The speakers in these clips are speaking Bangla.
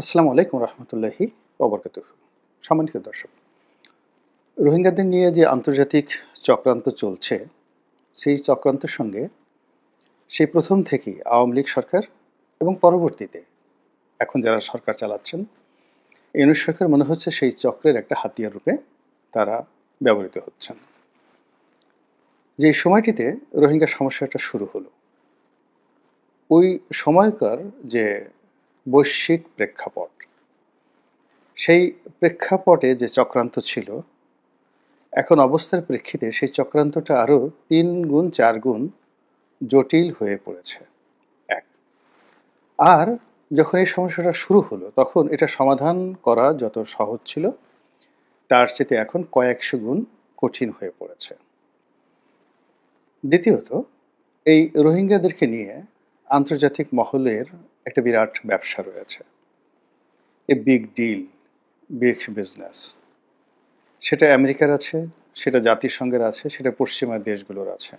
আসসালামু আলাইকুম রহমতুল্লাহি ওবরকাত সম্মানিত দর্শক, রোহিঙ্গাদের নিয়ে যে আন্তর্জাতিক চক্রান্ত চলছে, সেই চক্রান্তের সঙ্গে সেই প্রথম থেকেই আওয়ামী লীগ সরকার এবং পরবর্তীতে এখন যারা সরকার চালাচ্ছেন এনু সরকার মনে হচ্ছে সেই চক্রের একটা হাতিয়ার রূপে তারা ব্যবহৃত হচ্ছেন। যে সময়টিতে রোহিঙ্গা সমস্যাটা শুরু হলো, ওই সময়কার যে বৈশ্বিক প্রেক্ষাপট। সেই প্রেক্ষাপটে যে চক্রান্ত ছিল, এখন অবস্থার প্রেক্ষিতে সেই চক্রান্তটা আরও তিন গুণ, চার গুণ জটিল হয়ে পড়েছে। এক, আর যখন এই সমস্যাটা শুরু হলো, তখন এটা সমাধান করা যত সহজ ছিল, তার চেয়ে এখন কয়েকশো গুণ কঠিন হয়ে পড়েছে। দ্বিতীয়ত, এই রোহিঙ্গাদেরকে নিয়ে আন্তর্জাতিক মহলের একটা বিরাট ব্যবসা রয়েছে। A big deal big business সেটা আমেরিকার আছে, সেটা জাতিসংঘের আছে, সেটা পশ্চিমা দেশগুলোর আছে।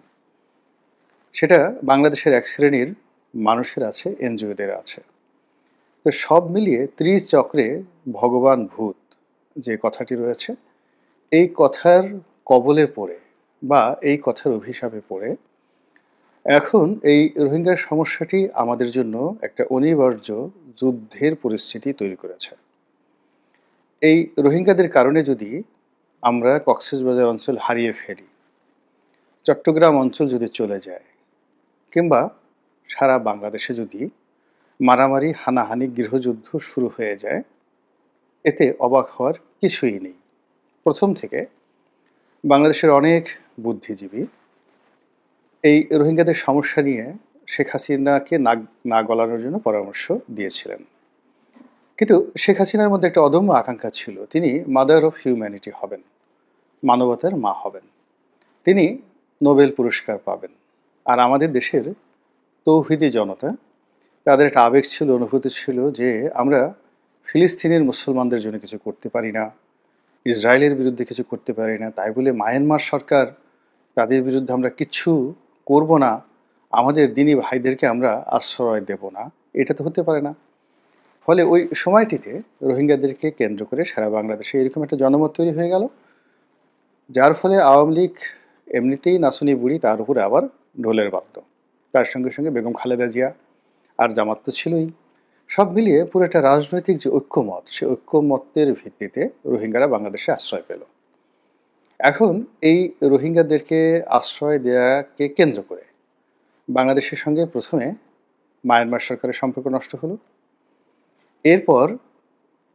সেটা বাংলাদেশের এক শ্রেণির মানুষের আছে, এনজিওদের আছে। তো সব মিলিয়ে ত্রিশ চক্রে ভগবান ভূত যে কথাটি রয়েছে, এই কথার কবলে পড়ে বা এই কথার অভিশাপে পড়ে এখন এই রোহিঙ্গার সমস্যাটি আমাদের জন্য একটা অনিবার্য যুদ্ধের পরিস্থিতি তৈরি করেছে। এই রোহিঙ্গাদের কারণে যদি আমরা কক্সবাজার অঞ্চল হারিয়ে ফেলি, চট্টগ্রাম অঞ্চল যদি চলে যায়, কিংবা সারা বাংলাদেশে যদি মারামারি, হানাহানি, গৃহযুদ্ধ শুরু হয়ে যায়, এতে অবাক হওয়ার কিছুই নেই। প্রথম থেকে বাংলাদেশের অনেক বুদ্ধিজীবী এই রোহিঙ্গাদের সমস্যা নিয়ে শেখ হাসিনাকে নাক না গলানোর জন্য পরামর্শ দিয়েছিলেন। কিন্তু শেখ হাসিনার মধ্যে একটা অদম্য আকাঙ্ক্ষা ছিল। তিনি মাদার অফ হিউম্যানিটি হবেন, মানবতার মা হবেন। তিনি নোবেল পুরস্কার পাবেন। আর আমাদের দেশের তৌহিদি জনতা, তাদের একটা আবেগ ছিল, অনুভূতি ছিল যে আমরা ফিলিস্তিনের মুসলমানদের জন্য কিছু করতে পারি না, ইসরায়েলের বিরুদ্ধে কিছু করতে পারি না। তাই বলে মায়ানমার সরকার তাদের বিরুদ্ধে আমরা কিচ্ছু করব না, আমাদের দিনী ভাইদেরকে আমরা আশ্রয় দেব না। এটা তো হতে পারে না। ফলে ওই সময়টিতে রোহিঙ্গাদেরকে কেন্দ্র করে সারা বাংলাদেশে এরকম একটা জনমত তৈরি হয়ে গেল, যার ফলে আওয়ামী লীগ এমনিতেই নাচনি বুড়ি, তার উপরে আবার ঢোলের বাদ্য। তার সঙ্গে সঙ্গে বেগম খালেদা জিয়া আর জামাত তো ছিলই। সব মিলিয়ে পুরো একটা রাজনৈতিক যে ঐক্যমত, সে ঐক্যমতের ভিত্তিতে রোহিঙ্গারা বাংলাদেশে আশ্রয় পেল। এখন এই রোহিঙ্গাদেরকে আশ্রয় দেয়াকে কেন্দ্র করে বাংলাদেশের সঙ্গে প্রথমে মায়ানমার সরকারের সম্পর্ক নষ্ট হলো। এরপর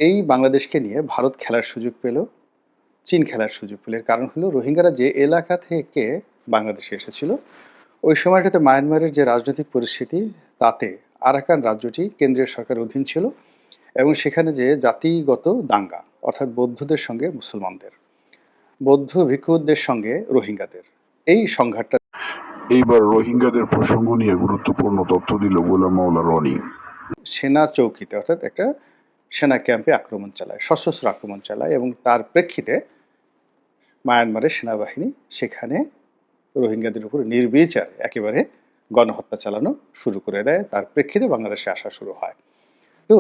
এই বাংলাদেশকে নিয়ে ভারত খেলার সুযোগ পেল, চীন খেলার সুযোগ পেল। কারণ হলো রোহিঙ্গারা যে এলাকা থেকে বাংলাদেশে এসেছিল, ওই সময়টাতে মায়ানমারের যে রাজনৈতিক পরিস্থিতি, তাতে আরাকান রাজ্যটি কেন্দ্রীয় সরকারের অধীন ছিল এবং সেখানে যে জাতিগত দাঙ্গা, অর্থাৎ বৌদ্ধদের সঙ্গে মুসলমানদের বৌদ্ধ ভিক্ষুদের সঙ্গে রোহিঙ্গাদের। এই সংঘাতটা এইবার রোহিঙ্গাদের প্রসঙ্গ নিয়ে গুরুত্বপূর্ণ তথ্য দিল গোলাম মাওলা রনি। সেনা চৌকিতে অর্থাৎ একটা সেনা ক্যাম্পে আক্রমণ চালায় সশস্ত্র আক্রমণ চালায় এবং তার প্রেক্ষিতে মায়ানমারের সেনাবাহিনী সেখানে রোহিঙ্গাদের উপর নির্বিচারে একেবারে গণহত্যা চালানো শুরু করে দেয়। তার প্রেক্ষিতে বাংলাদেশে আসা শুরু হয়। তো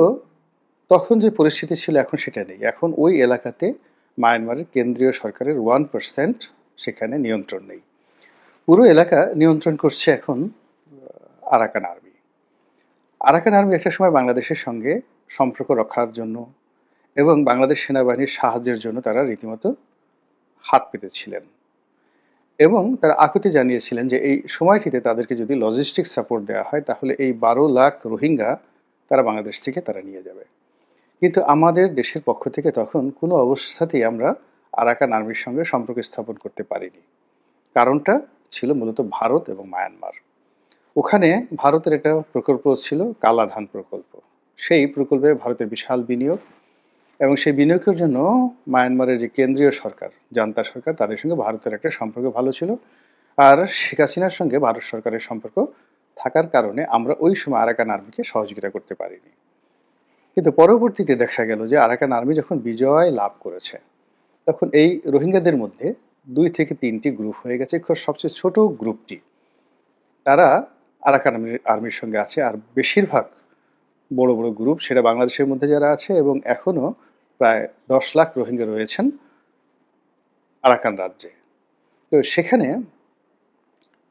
তখন যে পরিস্থিতি ছিল এখন সেটা নেই। এখন ওই এলাকাতে মায়ানমারের কেন্দ্রীয় সরকারের ওয়ান পার্সেন্ট সেখানে নিয়ন্ত্রণ নেই। পুরো এলাকা নিয়ন্ত্রণ করছে এখন আরাকান আর্মি। আরাকান আর্মি একটা সময় বাংলাদেশের সঙ্গে সম্পর্ক রক্ষার জন্য এবং বাংলাদেশ সেনাবাহিনীর সাহায্যের জন্য তারা রীতিমতো হাত পেতেছিলেন এবং তারা আকুতি জানিয়েছিলেন যে এই সময়টিতে তাদেরকে যদি লজিস্টিক সাপোর্ট দেওয়া হয়, তাহলে এই বারো লাখ রোহিঙ্গা তারা বাংলাদেশ থেকে তারা নিয়ে যাবে। কিন্তু আমাদের দেশের পক্ষ থেকে তখন কোনো অবস্থাতেই আমরা আরাকান আর্মির সঙ্গে সম্পর্ক স্থাপন করতে পারিনি। কারণটা ছিল মূলত ভারত এবং মায়ানমার। ওখানে ভারতের একটা প্রকল্প ছিল কালাধান প্রকল্প। সেই প্রকল্পে ভারতের বিশাল বিনিয়োগ এবং সেই বিনিয়োগের জন্য মায়ানমারের যে কেন্দ্রীয় সরকার, জান্তা সরকার, তাদের সঙ্গে ভারতের একটা সম্পর্ক ভালো ছিল। আর শেখ হাসিনার সঙ্গে ভারত সরকারের সম্পর্ক থাকার কারণে আমরা ওই সময় আরাকান আর্মিকে সহযোগিতা করতে পারিনি। কিন্তু পরবর্তীতে দেখা গেল যে আরাকান আর্মি যখন বিজয় লাভ করেছে, তখন এই রোহিঙ্গাদের মধ্যে দুই থেকে তিনটি গ্রুপ হয়ে গেছে। সবচেয়ে ছোট গ্রুপটি, তারা আরাকান আর্মির আর্মির সঙ্গে আছে। আর বেশিরভাগ বড় বড় গ্রুপ সেটা বাংলাদেশের মধ্যে যারা আছে এবং এখনও প্রায় দশ লাখ রোহিঙ্গা রয়েছেন আরাকান রাজ্যে। তো সেখানে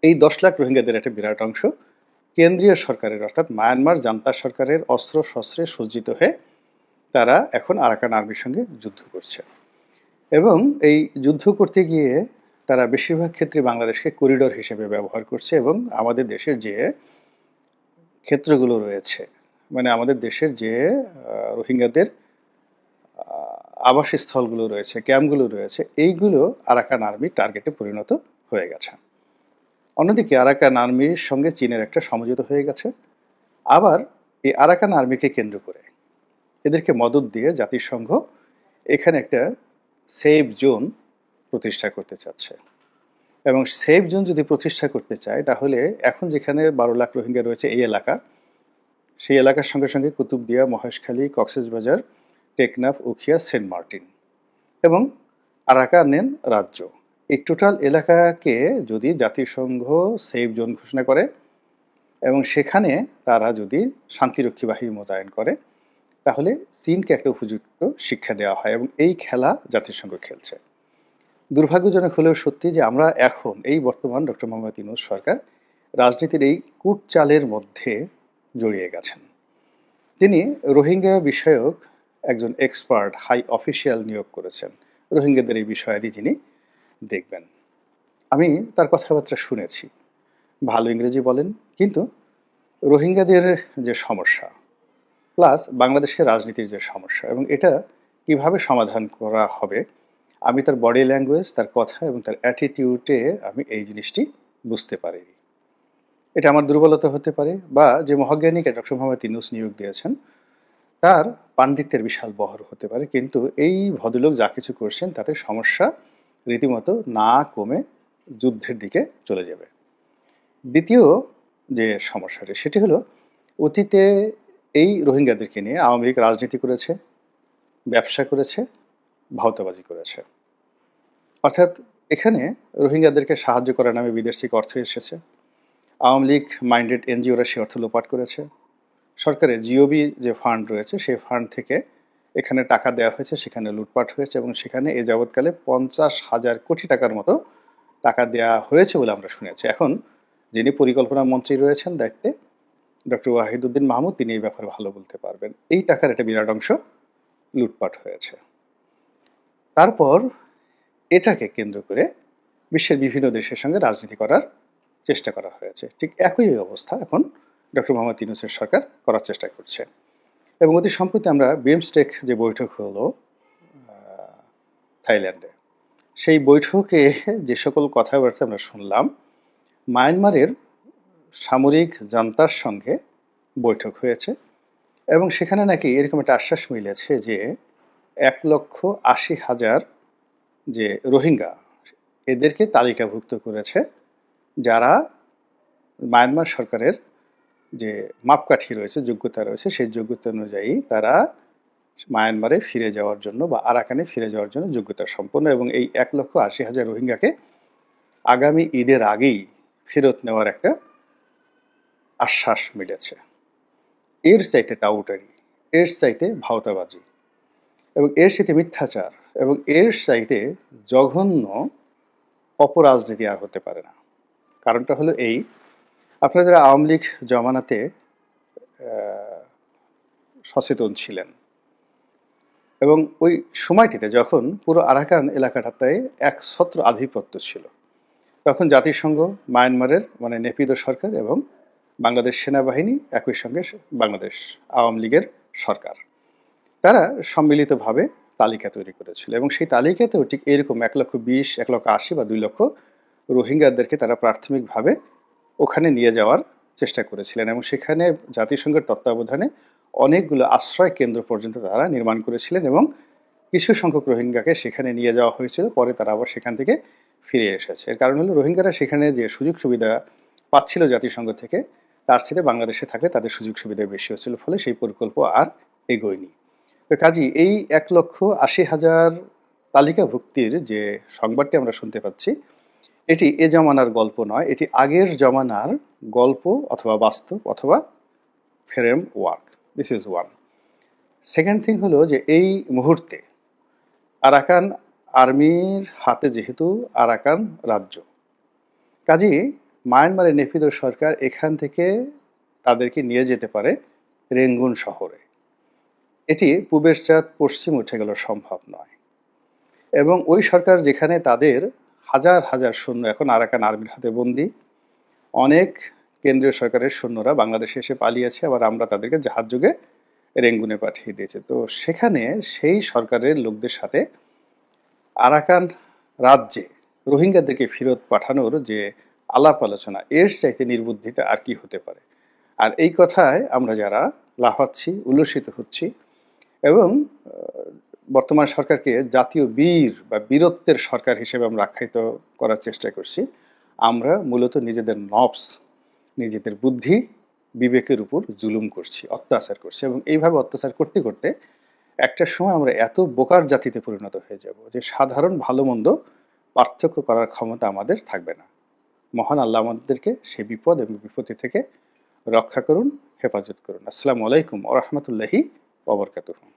এই দশ লাখ রোহিঙ্গাদের একটা বিরাট অংশ কেন্দ্রীয় সরকারের, অর্থাৎ মায়ানমার জান্তা সরকারের অস্ত্র শস্ত্রে সজ্জিত হয়ে তারা এখন আরাকান আর্মির সঙ্গে যুদ্ধ করছে। এবং এই যুদ্ধ করতে গিয়ে তারা বেশিরভাগ ক্ষেত্রে বাংলাদেশকে করিডোর হিসেবে ব্যবহার করছে এবং আমাদের দেশের যে ক্ষেত্রগুলো রয়েছে মানে আমাদের দেশের যে রোহিঙ্গাদের আবাসস্থলগুলো রয়েছে, ক্যাম্পগুলো রয়েছে, এইগুলো আরাকান আর্মি টার্গেটে পরিণত হয়ে গেছে। অন্যদিকে আরাকান আর্মির সঙ্গে চীনের একটা সমঝোতা হয়ে গেছে। আবার এই আরাকান আর্মিকে কেন্দ্র করে এদেরকে মদত দিয়ে জাতিসংঘ এখানে একটা সেফ জোন প্রতিষ্ঠা করতে চাচ্ছে। এবং সেফ জোন যদি প্রতিষ্ঠা করতে চায়, তাহলে এখন যেখানে বারো লাখ রোহিঙ্গা রয়েছে এই এলাকা, সেই এলাকার সঙ্গে সঙ্গে কুতুবদিয়া, মহেশখালী কক্সবাজার টেকনাফ, উখিয়া, সেন্ট মার্টিন এবং আরাকানেন রাজ্য। এই টোটাল এলাকাকে যদি জাতিসংঘ সেফ জোন ঘোষণা করে এবং সেখানে তারা যদি শান্তিরক্ষী বাহিনী মোতায়েন করে, তাহলে চীনকে একটা উপযুক্ত শিক্ষা দেওয়া হয় এবং এই খেলা জাতিসংঘ খেলছে। দুর্ভাগ্যজনক হলেও সত্যি যে আমরা এখন এই বর্তমান ডক্টর মোহাম্মদ ইউনুস সরকার রাজনীতির এই কূটচালের মধ্যে জড়িয়ে গেছেন। তিনি রোহিঙ্গা বিষয়ক একজন এক্সপার্ট, হাই অফিসিয়াল নিয়োগ করেছেন। রোহিঙ্গাদের এই বিষয়াদি যিনি দেখবেন। আমি তার কথাবার্তা শুনেছি। ভালো ইংরেজি বলেন, কিন্তু রোহিঙ্গাদের যে সমস্যা, প্লাস বাংলাদেশের রাজনীতির যে সমস্যা, এবং এটা কীভাবে সমাধান করা হবে, আমি তার বডি ল্যাঙ্গুয়েজ, তার কথা এবং তার অ্যাটিটিউডে আমি এই জিনিসটি বুঝতে পারিনি। এটা আমার দুর্বলতা হতে পারে, বা যে মহাজ্ঞানীকে ডক্টর মোহাম্মদ ইনুস নিয়োগ দিয়েছেন, তার পাণ্ডিত্যের বিশাল বহর হতে পারে, কিন্তু এই ভদ্রলোক যা কিছু করছেন, তাতে সমস্যা রীতিমতো না কমে যুদ্ধের দিকে চলে যাবে। দ্বিতীয় যে সমস্যাটি, সেটি হলো অতীতে এই রোহিঙ্গাদেরকে নিয়ে আওয়ামী লীগ রাজনীতি করেছে, ব্যবসা করেছে, ভাওতাবাজি করেছে। অর্থাৎ এখানে রোহিঙ্গাদেরকে সাহায্য করার নামে বিদেশ থেকে অর্থ এসেছে। আওয়ামী লীগ মাইন্ডেড এনজিওরা সে অর্থ লোপাট করেছে। সরকারের জিওবি যে ফান্ড রয়েছে, সেই ফান্ড থেকে এখানে টাকা দেওয়া হয়েছে, সেখানে লুটপাট হয়েছে এবং সেখানে এ যাবৎকালে পঞ্চাশ হাজার কোটি টাকার মতো টাকা দেওয়া হয়েছে বলে আমরা শুনেছি। এখন যিনি পরিকল্পনা মন্ত্রী রয়েছেন দায়িত্বে ডক্টর ওয়াহিদুদ্দিন মাহমুদ, তিনি এই ব্যাপারে ভালো বলতে পারবেন। এই টাকার একটা বিরাট অংশ লুটপাট হয়েছে। তারপর এটাকে কেন্দ্র করে বিশ্বের বিভিন্ন দেশের সঙ্গে রাজনীতি করার চেষ্টা করা হয়েছে। ঠিক একই অবস্থা এখন ডক্টর মোহাম্মদ ইউনুসের সরকার করার চেষ্টা করছে। এবং অতি সম্প্রতি আমরা বিমস্টেক যে বৈঠক হলো থাইল্যান্ডে, সেই বৈঠকে যে সকল কথাবার্তা আমরা শুনলাম, মায়ানমারের সামরিক জান্তার সঙ্গে বৈঠক হয়েছে এবং সেখানে নাকি এরকম একটা আশ্বাস মিলেছে যে এক লক্ষ আশি হাজার যে রোহিঙ্গা, এদেরকে তালিকাভুক্ত করেছে যারা মায়ানমার সরকারের যে মাপকাঠি রয়েছে, যোগ্যতা রয়েছে, সেই যোগ্যতা অনুযায়ী তারা মায়ানমারে ফিরে যাওয়ার জন্য বা আরাকানে ফিরে যাওয়ার জন্য যোগ্যতা সম্পন্ন এবং এই এক লক্ষ আশি হাজার রোহিঙ্গাকে আগামী ঈদের আগেই ফেরত নেওয়ার একটা আশ্বাস মিলেছে। এর চাইতে টাউটারি, এর চাইতে ভাওতাবাজি এবং এর সাথে মিথ্যাচার এবং এর চাইতে জঘন্য অপরাজনীতি আর হতে পারে না। কারণটা হলো এই আপনারা আওয়ামী লীগ জমানাতে সচেতন ছিলেন। এবং ওই সময়টিতে যখন পুরো আরাকান এলাকাটাতে এক ছত্র আধিপত্য ছিল, তখন জাতিসংঘ, মায়ানমারের মানে নেপিদ সরকার এবং বাংলাদেশ সেনাবাহিনী একই সঙ্গে বাংলাদেশ আওয়ামী লীগের সরকার। তারা সম্মিলিতভাবে তালিকা তৈরি করেছিল এবং সেই তালিকাতেও ঠিক এরকম এক লক্ষ বিশ, এক লক্ষ আশি বা দুই লক্ষ রোহিঙ্গাদেরকে তারা প্রাথমিকভাবে ওখানে নিয়ে যাওয়ার চেষ্টা করেছিলেন এবং সেখানে জাতিসংঘের তত্ত্বাবধানে অনেকগুলো আশ্রয় কেন্দ্র পর্যন্ত তারা নির্মাণ করেছিলেন এবং কিছু সংখ্যক রোহিঙ্গাকে সেখানে নিয়ে যাওয়া হয়েছিল। পরে তারা আবার সেখান থেকে ফিরে এসেছে। এর কারণ হলো রোহিঙ্গারা সেখানে যে সুযোগ সুবিধা পাচ্ছিল জাতিসংঘ থেকে, তার সাথে বাংলাদেশে থাকলে তাদের সুযোগ সুবিধা বেশি হচ্ছিল, ফলে সেই প্রকল্প আর এগোয়নি। তো কাজী, এই এক লক্ষ আশি হাজার তালিকাভুক্তির যে সংবাদটি আমরা শুনতে পাচ্ছি এটি এ জমানার গল্প নয়, এটি আগের জমানার গল্প অথবা বাস্তব অথবা framework this is one second thing হলো যে এই মুহূর্তে আরাকান আর্মির হাতে যেহেতু আরাকান রাজ্য, কাজেই মায়ানমারের নেপিদ সরকার এখান থেকে তাদেরকে নিয়ে যেতে পারে রেঙ্গুন শহরে। এটি পূবের চাঁদ পশ্চিম উঠে গেল সম্ভব নয়। এবং ওই সরকার যেখানে তাদের হাজার হাজার সৈন্য, এখন আরাকান আর্মির হাতে বন্দি। অনেক কেন্দ্রীয় সরকারের সৈন্যরা বাংলাদেশে এসে পালিয়েছে, আবার আমরা তাদেরকে জাহাজ যুগে রেঙ্গুনে পাঠিয়ে দিয়েছে। তো সেখানে সেই সরকারের লোকদের সাথে আরাকান রাজ্যে রোহিঙ্গাদেরকে ফেরত পাঠানোর যে আলাপ আলোচনা, এর চাইতে নির্বুদ্ধিতা আর কি হতে পারে? আর এই কথায় আমরা যারা লাফাচ্ছি, উল্লসিত হচ্ছি এবং বর্তমান সরকারকে জাতীয় বীর বা বীরত্বের সরকার হিসেবে আমরা আখ্যায়িত করার চেষ্টা করছি। আমরা মূলত নিজেদের নবস, নিজেদের বুদ্ধি, বিবেকের উপর জুলুম করছি, অত্যাচার করছি এবং এইভাবে অত্যাচার করতে করতে একটা সময় আমরা এত বোকার জাতিতে পরিণত হয়ে যাব যে সাধারণ ভালো মন্দ পার্থক্য করার ক্ষমতা আমাদের থাকবে না। মহান আল্লাহ আমাদেরকে সে বিপদ এবং বিপত্তি থেকে রক্ষা করুন, হেফাজত করুন। আসসালামু আলাইকুম ওরহমতুল্লাহি ওবরকাতুহ